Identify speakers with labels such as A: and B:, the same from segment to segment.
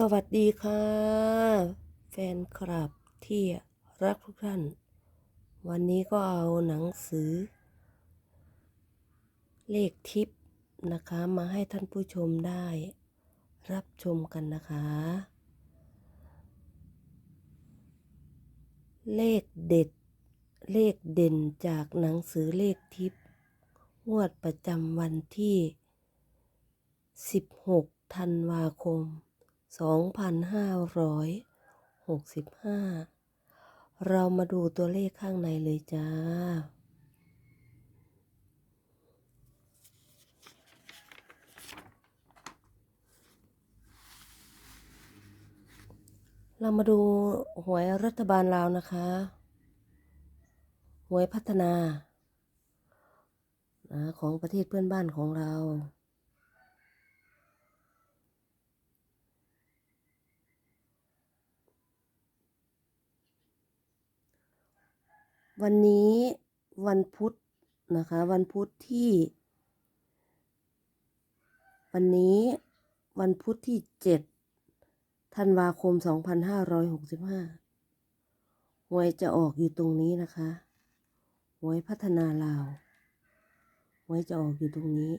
A: สวัสดีค่ะ แฟนคลับที่รักทุกท่าน วันนี้ก็เอาหนังสือ เลขทิปนะคะมาให้ท่านผู้ชมได้ รับชมกันนะคะ เลขเด็ด เลขเด่นจากหนังสือเลขทิปงวดประจำวันที่ 16ธันวาคม 2565 เรามาดูตัวเลขข้างในเลยจ้า เรามาดูหวยรัฐบาลลาวนะคะ หวยพัฒนา ของประเทศเพื่อนบ้านของเรา วันนี้วันพุธนะคะ วันพุธที่ วันนี้วันพุธที่เจ็ดธันวาคมสองพันห้าร้อยหกสิบห้าหวยจะออกอยู่ตรงนี้นะคะหวยพัฒนาลาวหวยจะออกอยู่ตรงนี้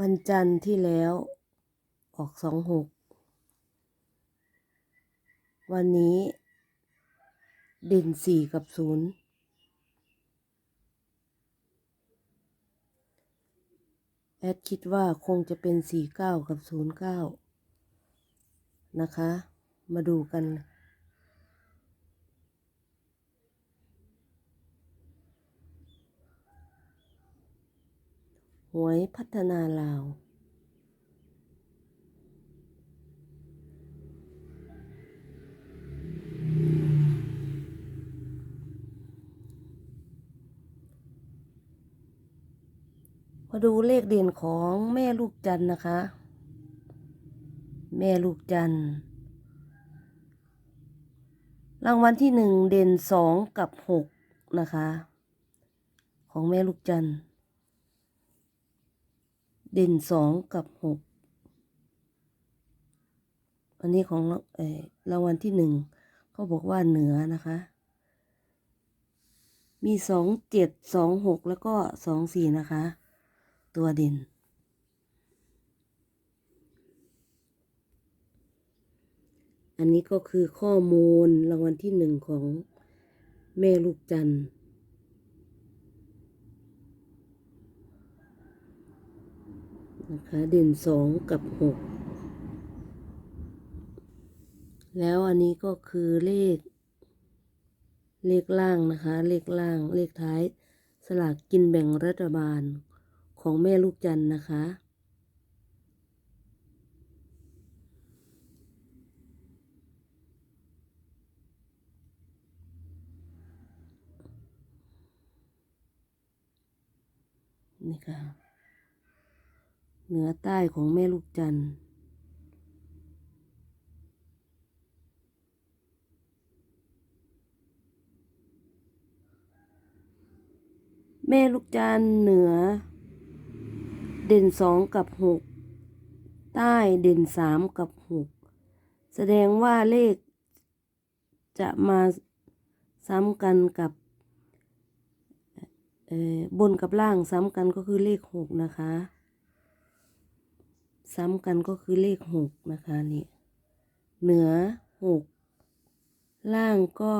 A: วันจันทร์ที่แล้วออกสองหกวันนี้ เด่นสี่กับศูนย์แอดคิดว่าคงจะเป็นสี่เก้ากับศูนย์เก้านะคะ มาดูกันหวยพัฒนาลาว ดูเลขเด่นของแม่ลูกจันนะคะ แม่ลูกจันรางวัลที่หนึ่งเด่นสองกับหกนะคะ ของแม่ลูกจันเด่นสองกับหกอันนี้ของรางวัลที่หนึ่งเขาบอกว่าเหนือนะคะ มีสองเจ็ดสองหกแล้วก็สองสี่นะคะ ตัวเด่นอันนี้ก็คือข้อมูลรางวัลที่หนึ่งของแม่ลูกจันทร์นะคะเด่นสองกับหกแล้วอันนี้ก็คือเลข เลขล่างนะคะ เลขล่างเลขท้าย สลากกินแบ่งรัฐบาล ของแม่ลูกจันนะคะ นี่ค่ะ เหนือใต้ของแม่ลูกจันทร์แม่ลูกจันเหนือ เด่นสองกับหกใต้เด่นสามกับหกแสดงว่าเลขจะมาซ้ำกันกับบนกับล่างซ้ำกันก็คือเลขหกนะคะ ซ้ำกันก็คือเลขหกนะคะนี่เหนือหกล่างก็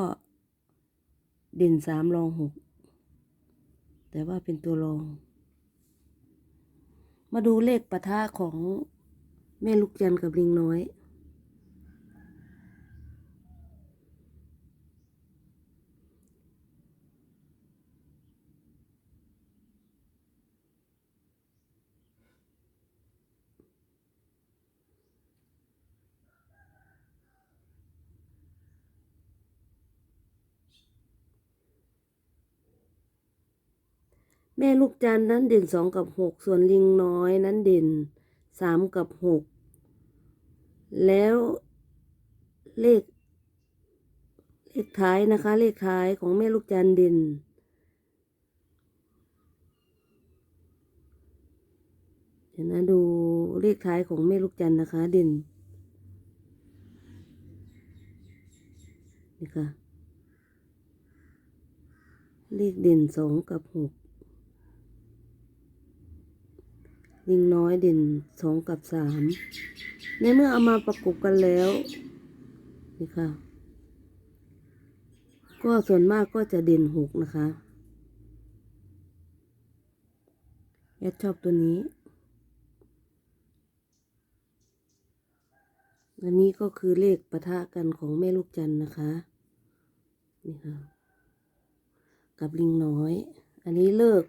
A: เด่นสามรองหกแต่ว่าเป็นตัวรอง มาดูเลขปะทะของแม่ลูกจันกับลิงน้อย แม่ลูกจันนั้นเด่นสองกับหกส่วนลิงน้อยนั้นเด่นสามกับหกแล้วเลข เลขท้ายนะคะ เลขท้ายของแม่ลูกจันเด่นเดี๋ยวนะดูเลขท้ายของแม่ลูกจันนะคะ เด่นนี่ค่ะ เลขเด่นสองกับหก ลิงน้อยเด่นสองกับสามในเมื่อเอามาประกบกันแล้วนี่ค่ะ ก็ส่วนมากก็จะเด่นหกนะคะแอดชอบตัวนี้อันนี้ก็คือเลขปะทะกันของแม่ลูกจันนะคะ นี่ค่ะ กับลิงน้อย อันนี้เลิก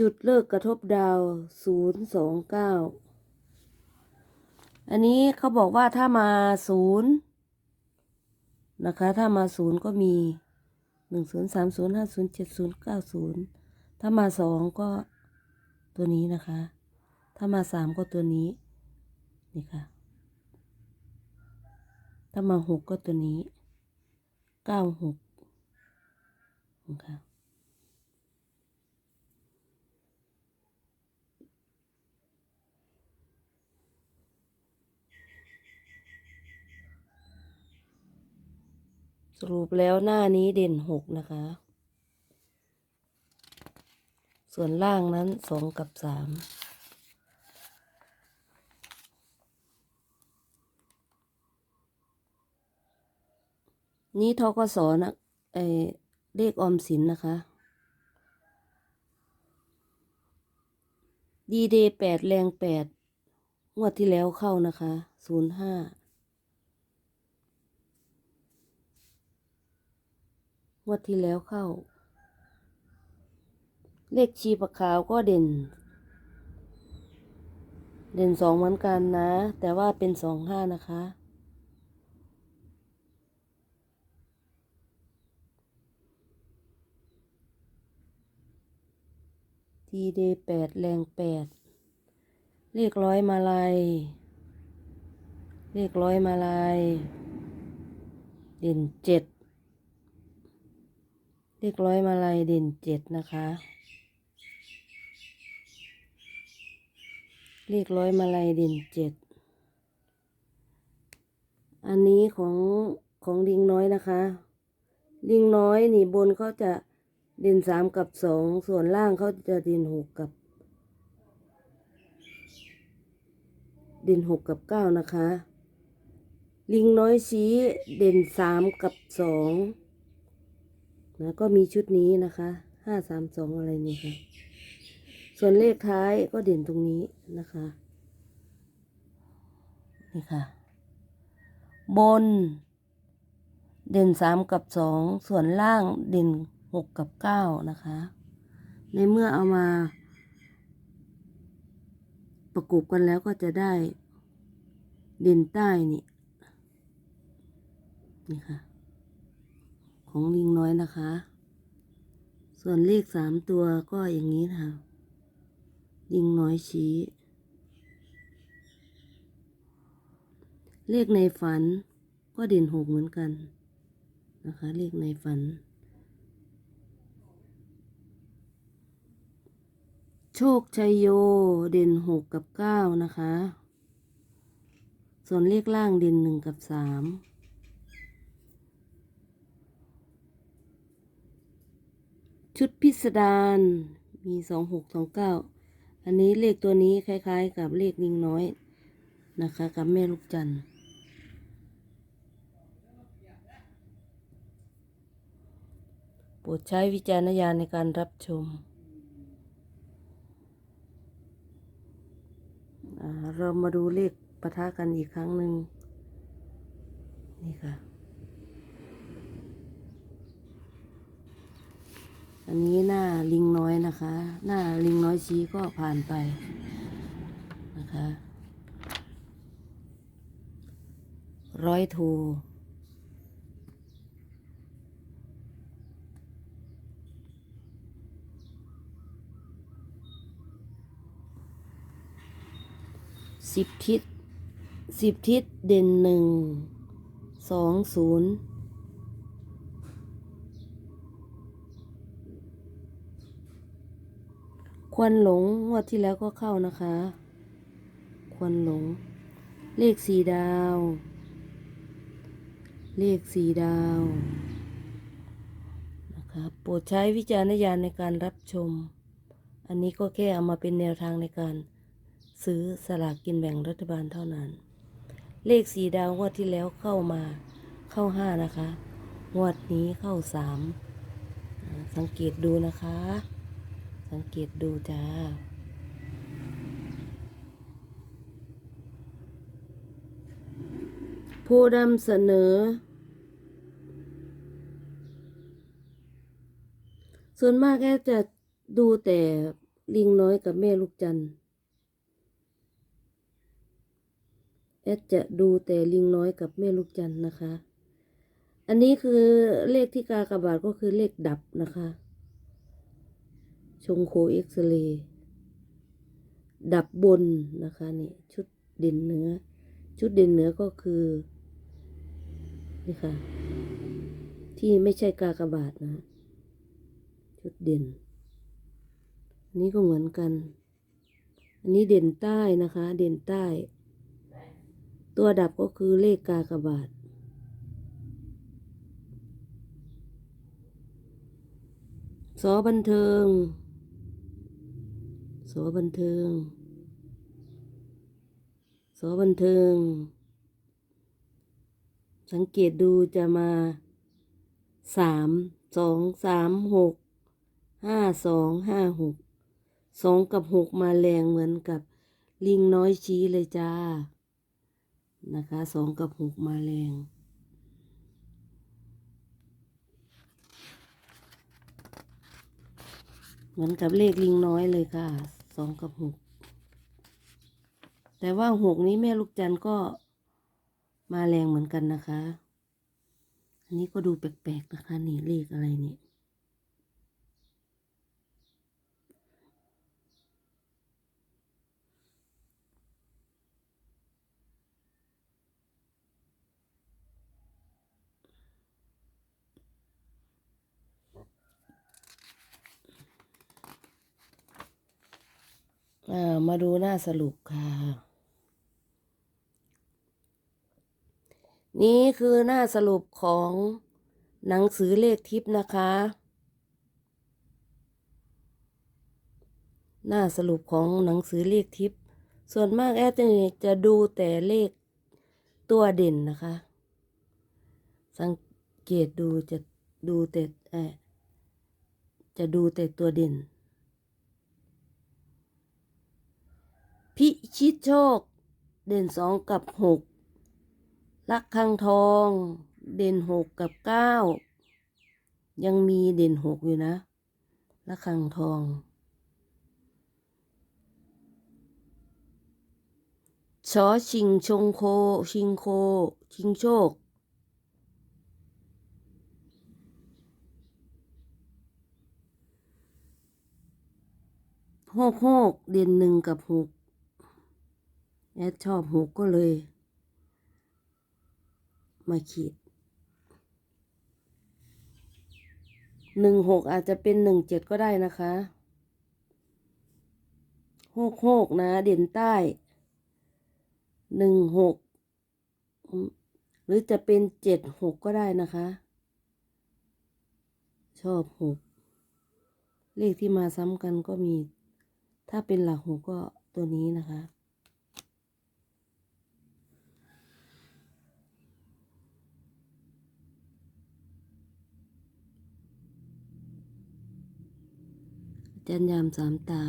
A: จุดเลิกกระทบดาวศูนย์สองเก้าอันนี้เขาบอกว่าถ้ามาศูนย์นะคะ ถ้ามาศูนย์ก็มีหนึ่งศูนย์สามศูนย์ห้าศูนย์เจ็ดศูนย์เก้าศูนย์ถ้ามาสองก็ตัวนี้นะคะ ถ้ามาสามก็ตัวนี้ นี่ค่ะ ถ้ามาหกก็ตัวนี้เก้าหกนะคะ รุปแล้วหน้านี้เด่นหกนะคะ ส่วนล่างนั้นสองกับสามนี่ทกสนะเออเลขออมสินนะคะ ดีเดย์แปดแรงแปดงวดที่แล้วเข้านะคะศูนย์ห้า งวดที่แล้วเข้า เลขชีปะขาวก็เด่น เด่นสองเหมือนกันนะ แต่ว่าเป็นสองห้านะคะ ทีเดย์แปดแรงแปดเลขร้อยมาลายเลขร้อยมาลายเด่นเจ็ด เลขร้อยมาลายเด่นเจ็ดนะคะ เลขร้อยมาลายเด่นเจ็ด อันนี้ของของลิงน้อยนะคะ ลิงน้อยนี่บนเขาจะเด่นสามกับสอง ส่วนล่างเขาจะเด่นหกกับ เด่นหกกับเก้านะคะ ลิงน้อยชี้เด่นสามกับสอง นะก็มีชุดนี้นะคะห้าสามสองอะไรนี่ค่ะ ส่วนเลขท้ายก็เด่นตรงนี้นะคะ นี่ค่ะ บน เด่นสามกับสองส่วนล่างเด่นหกกับเก้านะคะ ในเมื่อเอามาประกบกันแล้วก็จะได้เด่นใต้นี่นี่ค่ะ ของลิงน้อยนะคะ ส่วนเลขสามตัวก็อย่างนี้ค่ะ ลิงน้อยชี้ เลขในฝันก็เด่นหกเหมือนกันนะคะ เลขในฝัน โชคชัยโยเด่นหกกับเก้านะคะ ส่วนเลขล่างเด่นหนึ่งกับสาม ชุดพิสดารมีสองหกสองเก้าอันนี้เลขตัวนี้คล้าย ๆ กับเลขนิงน้อยนะคะ กับแม่ลูกจันทร์โปรดใช้วิจารณญาณในการรับชมอ่าเรามาดูเลขปะทะกันอีกครั้งหนึ่งนี่ค่ะ อันนี้หน้าลิงน้อยนะคะ หน้าลิงน้อยชี้ก็ผ่านไปนะคะ ร้อยโทสิบทิศสิบทิศเด่นหนึ่งสองศูนย์ ควนหลงงวดที่แล้วก็เข้านะคะ ควนหลง เลขสี่ดาว เลขสี่ดาวนะคะโปรดใช้วิจารณญาณในการรับชม อันนี้ก็แค่เอามาเป็นแนวทางในการซื้อสลากกินแบ่งรัฐบาลเท่านั้น เลขสีดาวงวดที่แล้วเข้ามาเข้าห้านะคะ งวดนี้เข้าสามสังเกตดูนะคะ สังเกตดูจ้า ผู้นำเสนอ ส่วนมากแอดจะดูแต่ลิงน้อยกับแม่ลูกจันแอดจะดูแต่ลิงน้อยกับแม่ลูกจันนะคะ อันนี้คือเลขที่กากระบาทก็คือเลขดับนะคะ ชงโคเอ็กซเรย์ดับบนนะคะนี่ชุดเด่นเนื้อ ชุดเด่นเนื้อก็คือ นี่ค่ะ ที่ไม่ใช่กากบาทนะ ชุดเด่น อันนี้ก็เหมือนกัน อันนี้เด่นใต้นะคะ เด่นใต้ ตัวดับก็คือเลขกากบาทสอบันเทิง สบันเทิง สบันเทิง สังเกตดูจะมาสามสองสามหกห้าสองห้าหกสองกับหกมาแรงเหมือนกับลิงน้อยชี้เลยจ้า นะคะสองกับหกมาแรงเหมือนกับเลขลิงน้อยเลยค่ะ สองกับหกแต่ว่าหกนี้แม่ลูกจันก็มาแรงเหมือนกันนะคะ อันนี้ก็ดูแปลกๆนะคะ นี่เลขอะไรเนี่ย มาดูหน้าสรุปค่ะ นี่คือหน้าสรุปของหนังสือเลขทิพย์นะคะ หน้าสรุปของหนังสือเลขทิพย์ส่วนมากแอดเนจะดูแต่เลขตัวเด่นนะคะ สังเกตดูจะดูแต่จะดูแต่ตัวเด่น พิชิตโชค เด่นสองกับหกลักคังทอง เด่นหกกับเก้ายังมีเด่นหกอยู่นะลักคังทอง ชอชิงชงโค ชิงโค ชิงโชคโฮกโฮกเด่นหนึ่งกับหก แอดชอบหกก็เลย มาขีดหนึ่งหกอาจจะเป็นหนึ่งเจ็ดก็ได้นะคะโฮกโฮกนะเด่นใต้หนึ่งหกหรือจะเป็นเจ็ดหกก็ได้นะคะ ชอบหกเลขที่มาซ้ำกันก็มี ถ้าเป็นหลักหกก็ตัวนี้นะคะ จันยามสามตา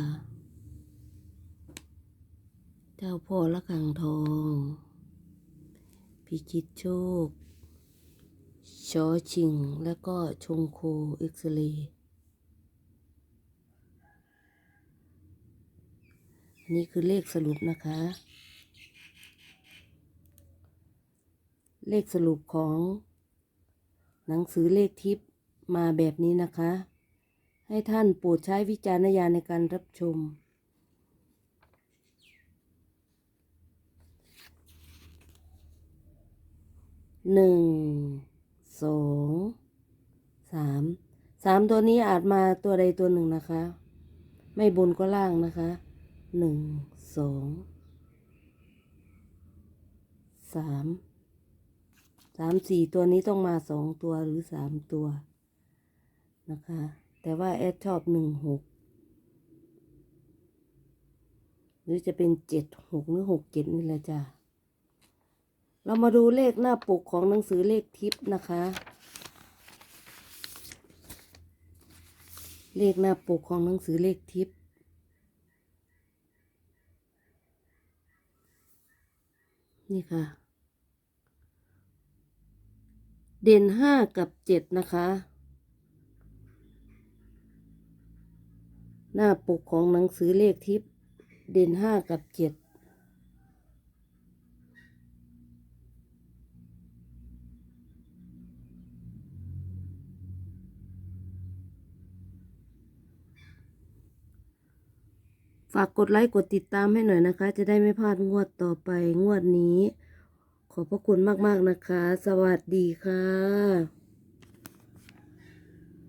A: เจ้าพ่อละกังทอง พิชิตโชคชอชิง แล้วก็ชงโคเอ็กซเรย์อันนี้คือเลขสรุปนะคะ เลขสรุปของ หนังสือเลขทิพย์มาแบบนี้นะคะ ให้ท่านโปรดใช้วิจารณญาณในการรับชม หนึ่ง สอง สาม สามตัวนี้อาจมาตัวใดตัวหนึ่งนะคะ ไม่บนก็ล่างนะคะ หนึ่ง สอง สาม สามสี่ตัวนี้ต้องมาสองตัวหรือสามตัวนะคะ แต่ว่าแอดชอบหนึ่งหกหรือจะเป็นเจ็ดหกหรือหกเจ็ดนี่แหละจ้ะ เรามาดูเลขหน้าปกของหนังสือเลขทิปนะคะ เลขหน้าปกของหนังสือเลขทิปนี่ค่ะ เด่นห้ากับเจ็ดนะคะ หน้าปกของหนังสือเลขทิปเด่นห้ากับเจ็ดฝากกดไลค์กดติดตามให้หน่อยนะคะ จะได้ไม่พลาดงวดต่อไปงวดนี้ ขอบพระคุณมาก ๆ นะคะ สวัสดีค่ะ